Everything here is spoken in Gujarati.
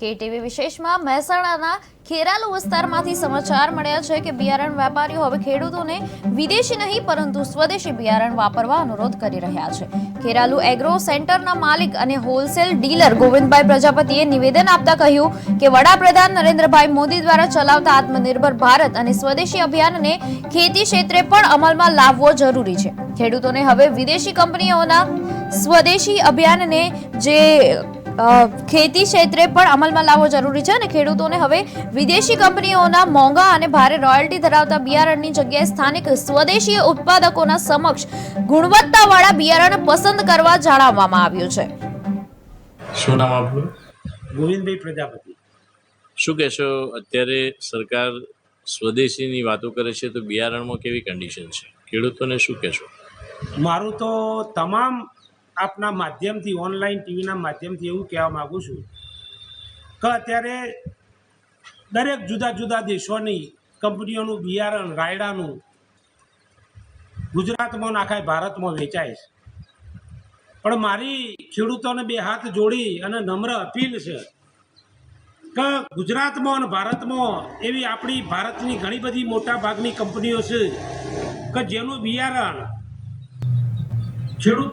કેટીવી વિશેષમાં મહેસાણાના ખેરાલુ વિસ્તારમાંથી સમાચાર મળ્યા છે કે બિયારણ વેપારીઓ હવે ખેડૂતોને વિદેશી નહીં, પરંતુ સ્વદેશી બિયારણ વાપરવા અનુરોધ કરી રહ્યા છે. ખેરાલુ એગ્રો સેન્ટરના માલિક અને હોલસેલ ડીલર ગોવિંદભાઈ પ્રજાપતિએ નિવેદન આપતા કહ્યું કે વડાપ્રધાન નરેન્દ્રભાઈ મોદી દ્વારા ચલાવતા આત્મનિર્ભર ભારત અને સ્વદેશી અભિયાનને ખેતી ક્ષેત્રે પણ અમલમાં લાવવો જરૂરી છે. ખેડૂતોને હવે વિદેશી કંપનીઓના સ્વદેશી અભિયાનને જે ખેતી ક્ષેત્રે પણ અમલમાં લાવવો જરૂરી છે અને ખેડૂતોને હવે વિદેશી કંપનીઓના મોંઘા અને ભારે રોયલ્ટી ધરાવતા બિયારણની જગ્યાએ સ્થાનિક સ્વદેશી ઉત્પાદકોના સમક્ષ ગુણવત્તાવાળા બિયારણ પસંદ કરવા જણાવવામાં આવ્યું છે. શું નામ આપનું? ગોવિંદભાઈ પ્રજાપતિ. શું કહેશો અત્યારે સરકાર સ્વદેશીની વાતો કરે છે તો બિયારણમાં કેવી કન્ડિશન છે? ખેડૂતોને શું કહેશો? મારું તો તમામ આપના માધ્યમથી, ઓનલાઈન ટીવીના માધ્યમથી એવું કહેવા માગું છું કે અત્યારે દરેક જુદા જુદા દેશોની કંપનીઓનું બિયારણ, રાયડાનું ગુજરાતમાં ને આખા ભારતમાં વેચાય છે. પણ મારી ખેડૂતોને બે હાથ જોડી અને નમ્ર અપીલ છે કે ગુજરાતમાં અને ભારતમાં એવી આપણી ભારતની ઘણી બધી મોટા ભાગની કંપનીઓ છે કે જેનું બિયારણ ખેડૂત